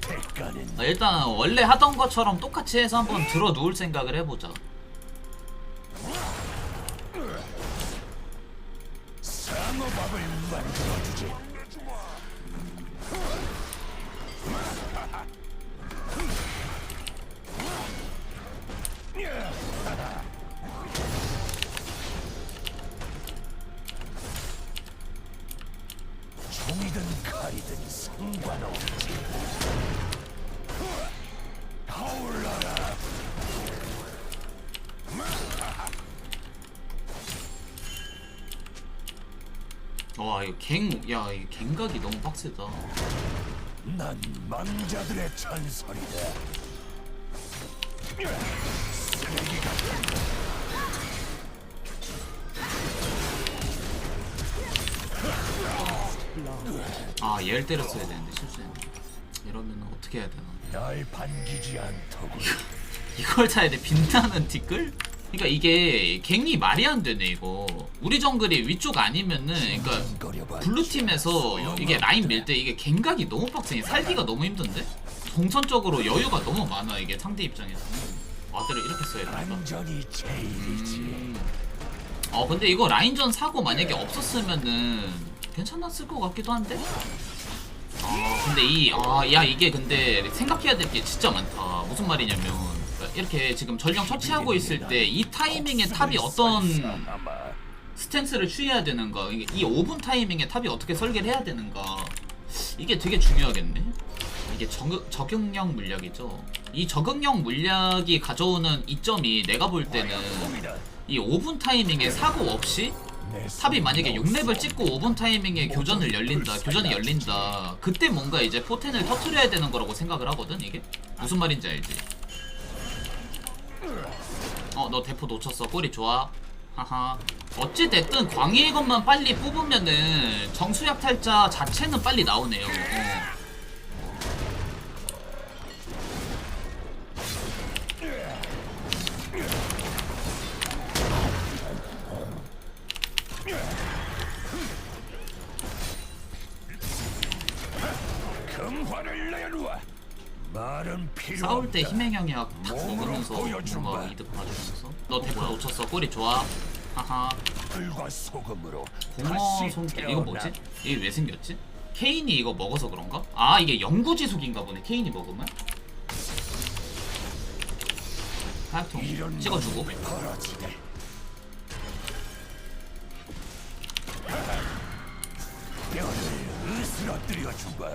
대가는 아, 일단 원래 하던 것처럼 똑같이 해서 한번 들어 누울 생각을 해보자. 와 이거 갱, 야 이거 갱각이 너무 빡세다. 난 망자들의 전설이다. 아 얘를 때렸어야 되는데 실수했네. 이러면 어떻게 해야 되나? 날 반기지 않더군. 이걸 차야 돼 빛나는 티끌? 그러니까 이게 갱이 말이 안 되네 이거. 우리 정글이 위쪽 아니면은 그러니까 거려봐. 블루 팀에서 이게 라인 밀 때 이게 갱각이 너무 빡세. 살기가 너무 힘든데? 동선적으로 여유가 너무 많아 이게 상대 입장에서. 와드를 이렇게 써야. 안전이 제일이지. 어 근데 이거 라인전 사고 만약에 없었으면은 괜찮았을 것 같기도 한데. 아 근데 이아야 이게 근데 생각해야 될 게 진짜 많다. 무슨 말이냐면 이렇게 지금 전령 처치하고 있을 때 이 타이밍에 탑이 어떤 스탠스를 취해야 되는가 이게 이 5분 타이밍에 탑이 어떻게 설계를 해야 되는가 이게 되게 중요하겠네. 이게 적, 적응력 물약이죠. 이 적응력 물약이 가져오는 이점이 내가 볼 때는 이 5분 타이밍에 사고 없이 내 탑이 만약에 6렙을 찍고 5분 타이밍에 교전을 열린다 교전이 열린다. 그때 뭔가 이제 포텐을 터트려야 되는 거라고 생각을 하거든 이게. 무슨 말인지 알지 어 너 대포 놓쳤어 꼬리 좋아 하하 어찌됐든 광희의 것만 빨리 뽑으면은 정수약 탈자 자체는 빨리 나오네요 어. 금화를 내놓아. 싸울 때 없다. 희맹형약 탁 먹으면서. 뭔가 이득 봐주면서 너 대포 놓쳤어 꼬리 좋아 하하 불과 소금으로 공어 손길 이거. 뭐지? 이게 왜 생겼지? 케인이 이거 먹어서 그런가? 아 이게 영구지숙인가 보네 케인이 먹으면 이런 찍어주고. 뼈를 으스러뜨려 주마.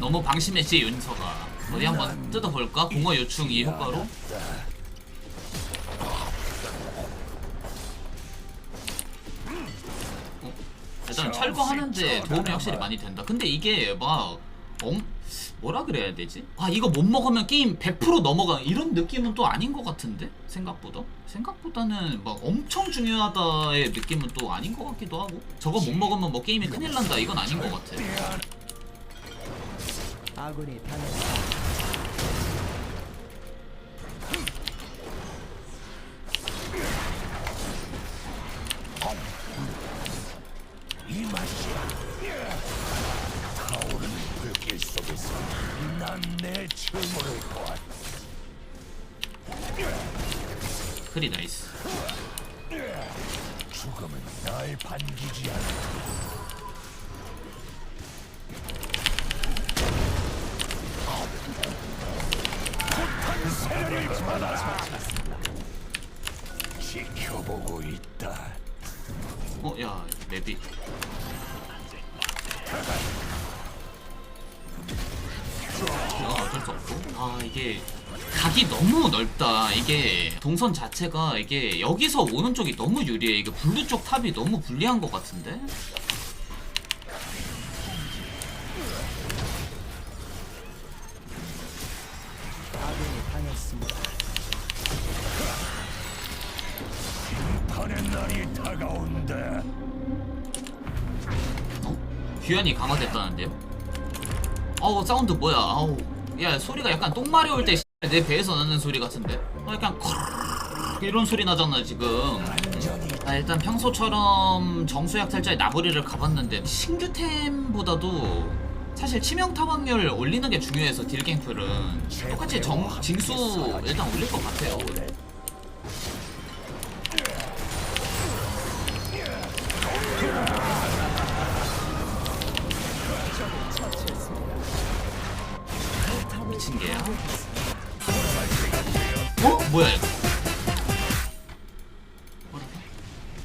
너무 방심했지 윤서가 어디 한번 뜯어볼까? 공어 요충 이 효과로? 어? 일단 철거하는데 도움이 확실히 많이 된다 근데 이게 막 엄... 뭐라 그래야 되지? 아 이거 못 먹으면 게임 100% 넘어가 이런 느낌은 또 아닌 것 같은데? 생각보다? 생각보다는 막 엄청 중요하다의 느낌은 또 아닌 것 같기도 하고 저거 못 먹으면 뭐 게임이 큰일 난다 이건 아닌 것 같아 아군이 당했습니다. 나이스 죽음은 날 반기지 않아. 세를 받아. 지켜보고 있다. 어, 야, 맵이. 이건 어쩔 수 없고. 아, 이게 각이 너무 넓다. 이게 동선 자체가 이게 여기서 오는 쪽이 너무 유리해. 이게 블루 쪽 탑이 너무 불리한 것 같은데? 어? 규현이 강화됐다는데요? 어우 사운드 뭐야 아우 야 소리가 약간 똥마리 올때 내 배에서 나는 소리 같은데? 어 약간 콱 이런 소리 나잖아 지금. 아 일단 평소처럼 정수약탈자의 나부리를 가봤는데 신규템보다도 사실 치명타 확률 올리는 게 중요해서 딜갱플은. 똑같이 정, 징수 일단 올릴 것 같아요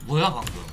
뭐야 방금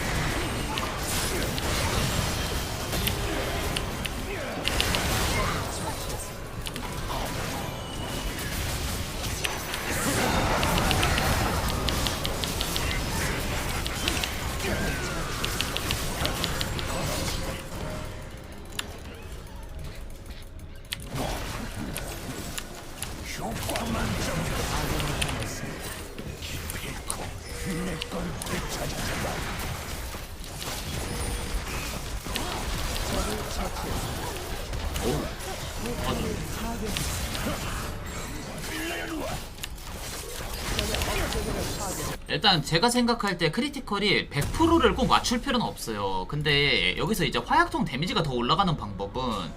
일단 제가 생각할 때 크리티컬이 100%를 꼭 맞출 필요는 없어요. 근데 여기서 이제 화약통 데미지가 더 올라가는 방법은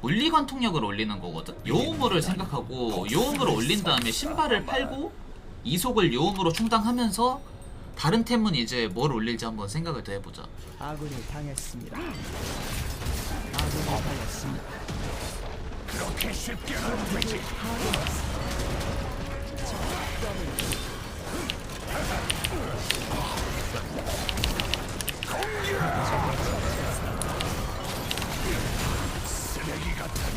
물리관 통력을 올리는 거거든. 요음으로 생각하고 요음으로 올린 다음에 신발을 팔고 이속을 요음으로 충당하면서 다른 템은 이제 뭘 올릴지 한번 생각을 더 해보자. 아군이 당했습니다. 아군이 당했습니다. 그렇게 쉽게는 되지. 쓰레기 같은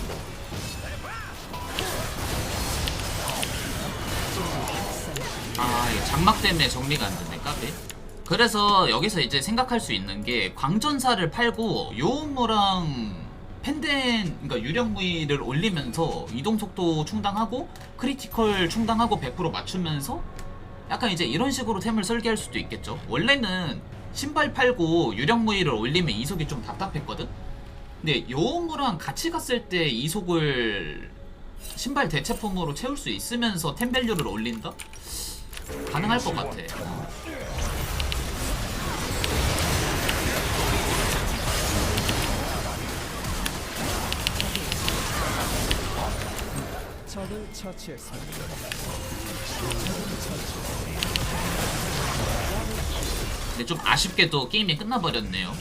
아, 이거 장막 때문에 정리가 안 되네, 까비. 그래서 여기서 이제 생각할 수 있는 게 광전사를 팔고 요음무랑 펜덴, 그러니까 유령무이를 올리면서 이동 속도 충당하고 크리티컬 충당하고 100% 맞추면서 약간 이제 이런 식으로 템을 설계할 수도 있겠죠. 원래는 신발 팔고 유령무이를 올리면 이속이 좀 답답했거든. 근데 요음무랑 같이 갔을 때 이속을 신발 대체품으로 채울 수 있으면서 템 밸류를 올린다? 가능할 것 같아. 적을 처치했습니다. 근데 좀 아쉽게도 게임이 끝나버렸네요.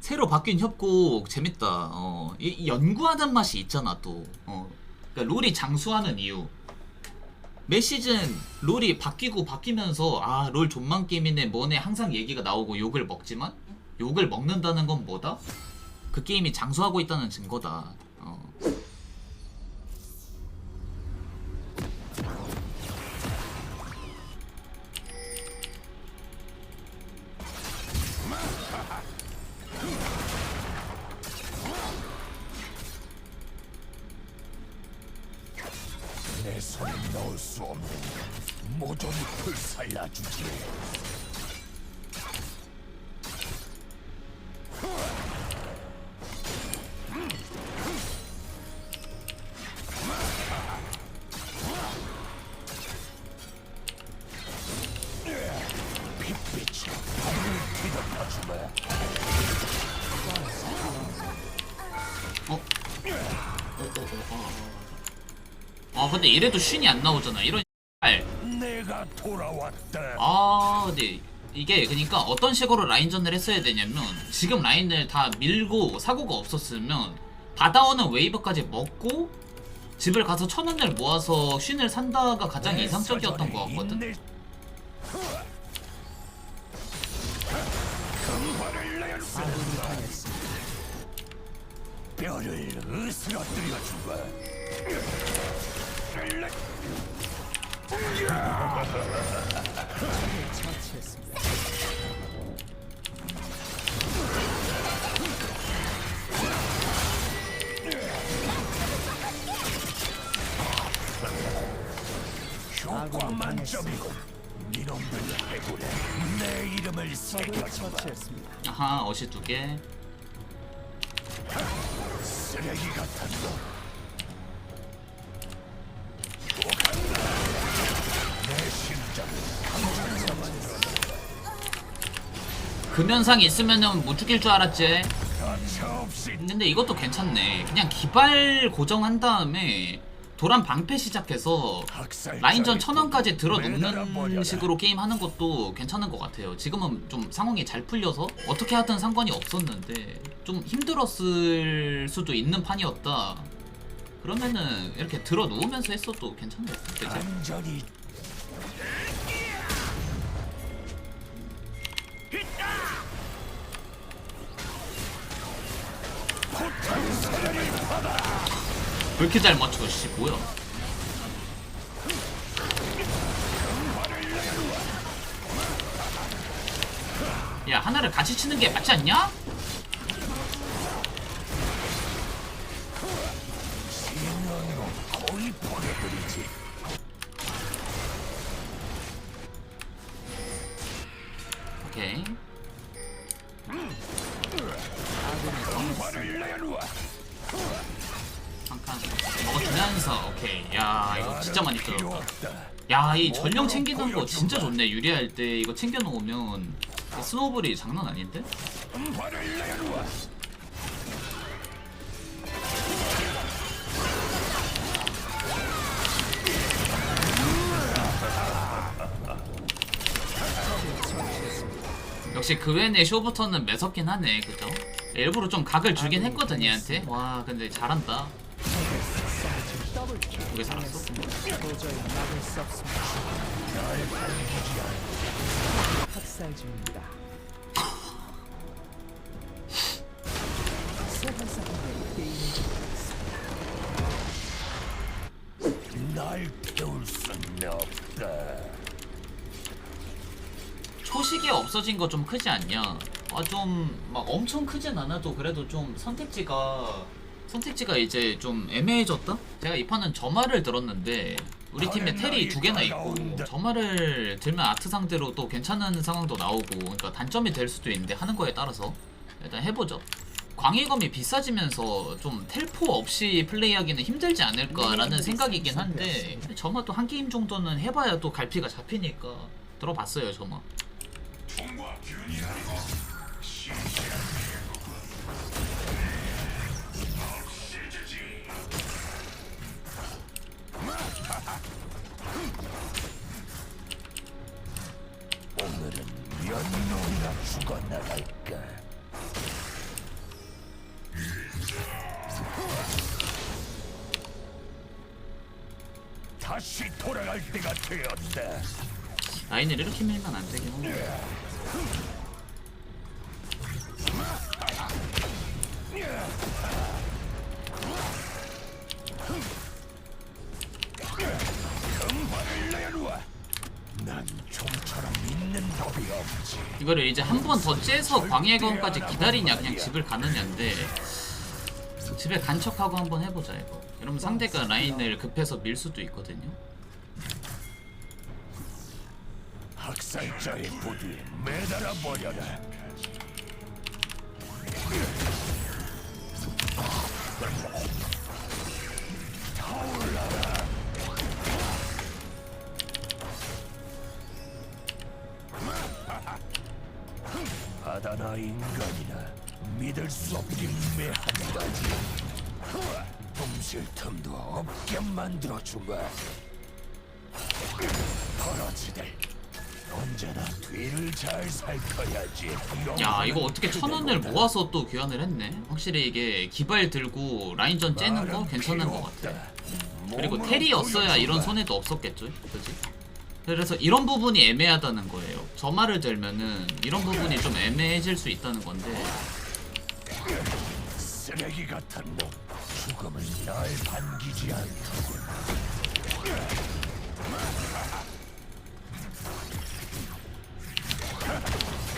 새로 바뀐 협곡 재밌다. 어, 이, 이 연구하는 맛이 있잖아 또. 어, 그러니까 롤이 장수하는 이유. 매 시즌 롤이 바뀌고 바뀌면서 아 롤 존만 게임이네 뭐네 항상 얘기가 나오고 욕을 먹지만 욕을 먹는다는 건 뭐다? 그 게임이 장수하고 있다는 증거다. 손에 넣을 수 없는 모조리 불살라주지. 이래도 쉰이 안 나오잖아 이런. 아 근데 이게 그러니까 어떤 식으로 라인전을 했어야 되냐면 지금 라인을 다 밀고 사고가 없었으면 받아오는 웨이브까지 먹고 집을 가서 천 원을 모아서 쉰을 산다가 가장 내 이상적이었던 것 같거든. 뼈를 으스러뜨려 주마. 처치했습니다. 효과 아군이 만점이고 이놈들 해골에 내 이름을 적을 새겨주마. 처치했습니다. 아하 어시 두개 쓰레기 같은 놈. 금연상 있으면은 못 죽일 줄 알았지 근데 이것도 괜찮네 그냥 기발 고정한 다음에 도란 방패 시작해서 라인전 천원까지 들어놓는. 식으로 게임 하는 것도 괜찮은 것 같아요. 지금은 좀 상황이 잘 풀려서 어떻게 하든 상관이 없었는데 좀 힘들었을 수도 있는 판이었다. 그러면은 이렇게 들어 누우면서 했어도 괜찮네. 그치? 완전 왜 이렇게 잘 맞춰? 씨 뭐야? 야 하나를 같이 치는 게 맞지 않냐? 야 이 전령 챙기는 거 진짜 좋네. 유리할 때 이거 챙겨 놓으면 스노우볼이 장난 아닌데? 역시 그 외의 쇼부터는 매섭긴 하네. 그죠? 일부러 좀 각을 주긴 했거든 얘한테. 와 근데 잘한다 그게 살았어? 학살 중입니다. 날 태울 수는 없다. 초식이 없어진 거 좀 크지 않냐? 아 좀 막 엄청 크진 않아도 그래도 좀 선택지가 선택지가 이제 좀 애매해졌다? 제가 이 판은 점화를 들었는데 우리 팀에 텔이 두 개나 있고 점화를 들면 아트 상대로 또 괜찮은 상황도 나오고 그러니까 단점이 될 수도 있는데 하는 거에 따라서 일단 해보죠. 광해검이 비싸지면서 좀 텔포 없이 플레이하기는 힘들지 않을까라는 생각이긴 한데 점화도 한 게임 정도는 해봐야 또 갈피가 잡히니까 들어봤어요 점화. 오늘은 몇 놈이나 죽어나갈까? 다시 돌아갈 때가 되었다. 라인을 이렇게 밀면 안 되긴 한데. 이거를 이제 한 번 더 째서 광해검까지 기다리냐 그냥 집을 가느냐인데 집에 간 척하고 한번 해보자 이거. 이러면 상대가 라인을 급해서 밀 수도 있거든요. 학살자의 부두에 매달아 버려라. 만들어 주마. 버러지들 언제나 뒤를 잘 살펴야지. 야 이거 어떻게 천 원을 모아서 또 교환을 했네 확실히 이게 기발 들고 라인전 째는 거 괜찮은 것 같아 그리고 테리였어야 이런 손해도 없었겠죠 그지? 그래서 이런 부분이 애매하다는 거예요 저 말을 들면은 이런 부분이 좀 애매해질 수 있다는 건데 쓰레기 같은 놈. 죽음은 날 반기지 않더군.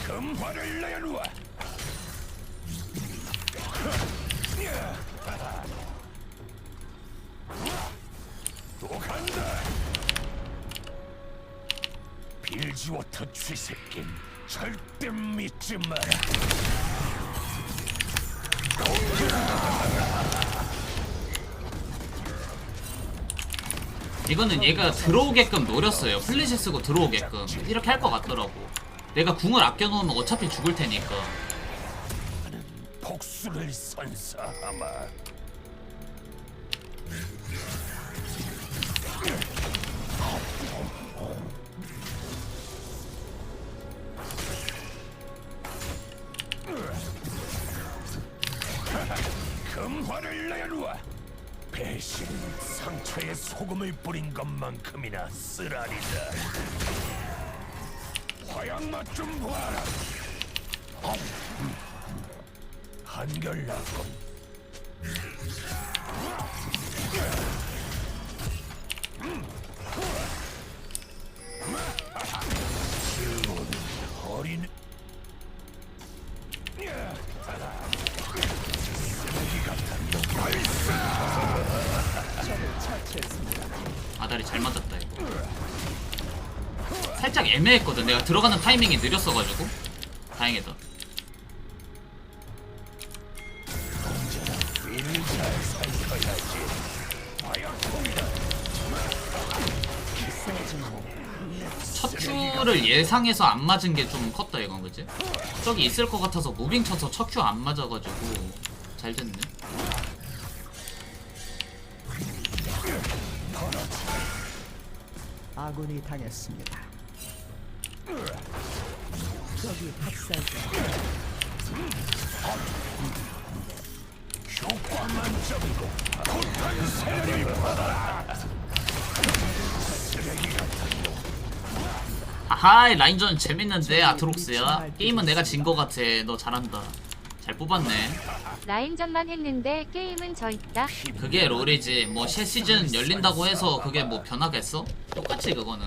금화를 내놓아. 또 간다. 빌지워터 쥐새낀 절대 믿지 마라. 이거는 얘가 들어오게끔 노렸어요 플래시 쓰고 들어오게끔 이렇게 할 것 같더라고 내가 궁을 아껴놓으면 어차피 죽을 테니까 복수를 선사하마. 금화를 내놓아. 배신 상처에 소금을 뿌린 것만큼이나 쓰라리다. 화양 맛좀 봐라. 한결나군. 지 살짝 애매했거든 내가 들어가는 타이밍이 느렸어가지고 다행이다. 마약통이다. 척큐를 예상해서 안 맞은 게 좀 컸다 이건 그지? 저기 있을 것 같아서 무빙 쳐서 척큐 안 맞아가지고 잘 됐네 아군이 당했습니다. 학살 중입니다. 효과 만점이고 폭탄 세례를 받아라. 쓰레기 같은 놈. 아하이 라인전 재밌는데 아트록스야 게임은 내가 진 거 같아 너 잘한다 잘 뽑았네 라인전만 했는데 게임은 져 있다. 그게 롤이지 뭐 새 시즌 열린다고 해서 그게 뭐 변하겠어? 똑같이 그거는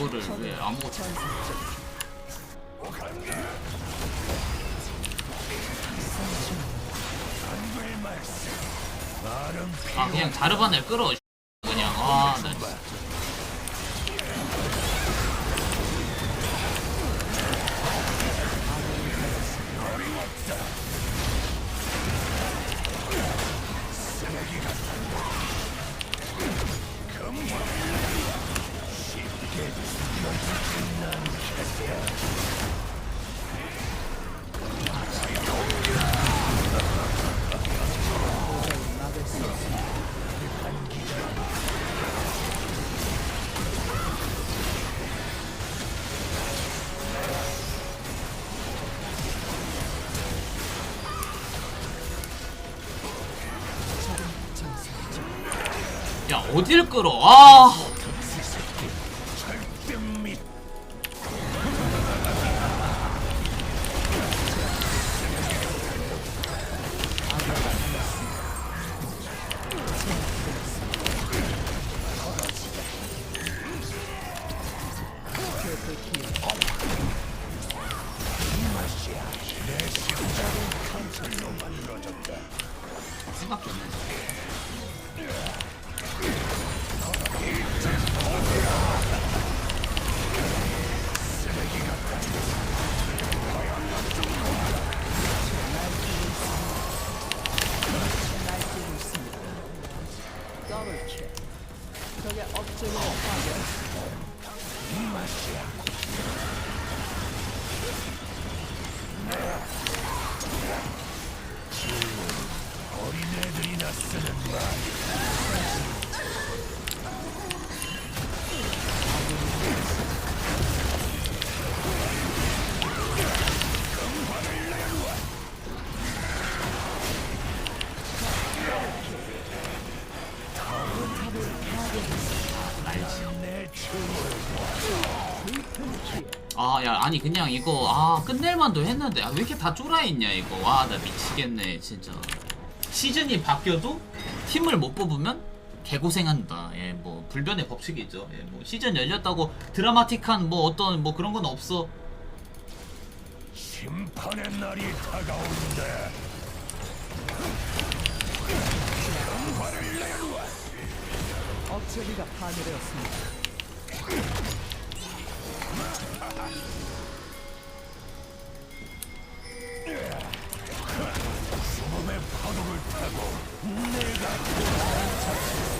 아 이거를 왜 아무것도 아 그냥 자르반을 끌어 어딜 끌어. 아 야 아니 그냥 이거 아 끝낼만도 했는데 아, 왜 이렇게 다 쫄아있냐 이거. 와 나 미치겠네 진짜. 시즌이 바뀌어도 팀을 못 뽑으면 개고생한다. 예 뭐 불변의 법칙이죠. 예 뭐 시즌 열렸다고 드라마틱한 뭐 어떤 뭐 그런 건 없어. 심판의 날이 다가온다 업적이가 파괴되었습니다. 죽음의 파도를 타고 내가 벌어지다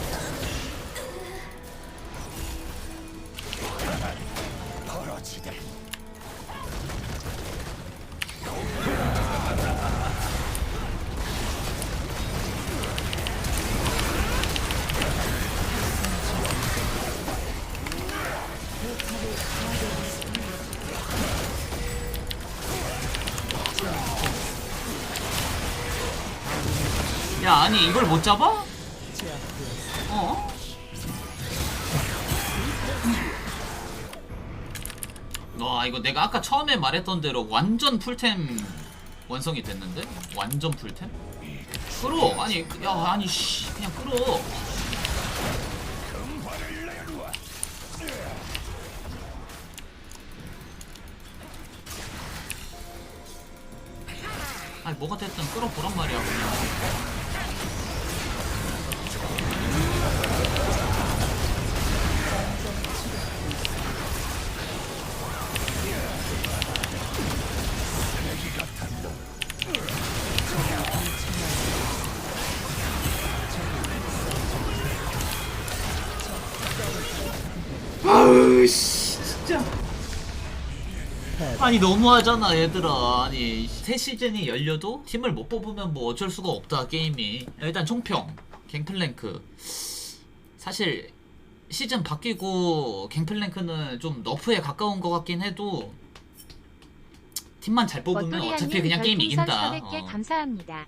아니 이걸 못 잡아? 어? 와 이거 내가 아까 처음에 말했던 대로 완전 풀템 완성이 됐는데? 완전 풀템? 끌어! 아니 그- 야 아니 씨 그냥 끌어 아니 뭐가 됐든 끌어보란 말이야 그냥 아으씨. 진짜. 아니 너무하잖아 얘들아. 아니 새 시즌이 열려도 팀을 못 뽑으면 뭐 어쩔 수가 없다 게임이. 일단 총평. 갱플랭크. 사실 시즌 바뀌고 갱플랭크는 좀 너프에 가까운 것 같긴 해도 팀만 잘 뽑으면 어차피 그냥 게임 이긴다. 400개 어. 감사합니다.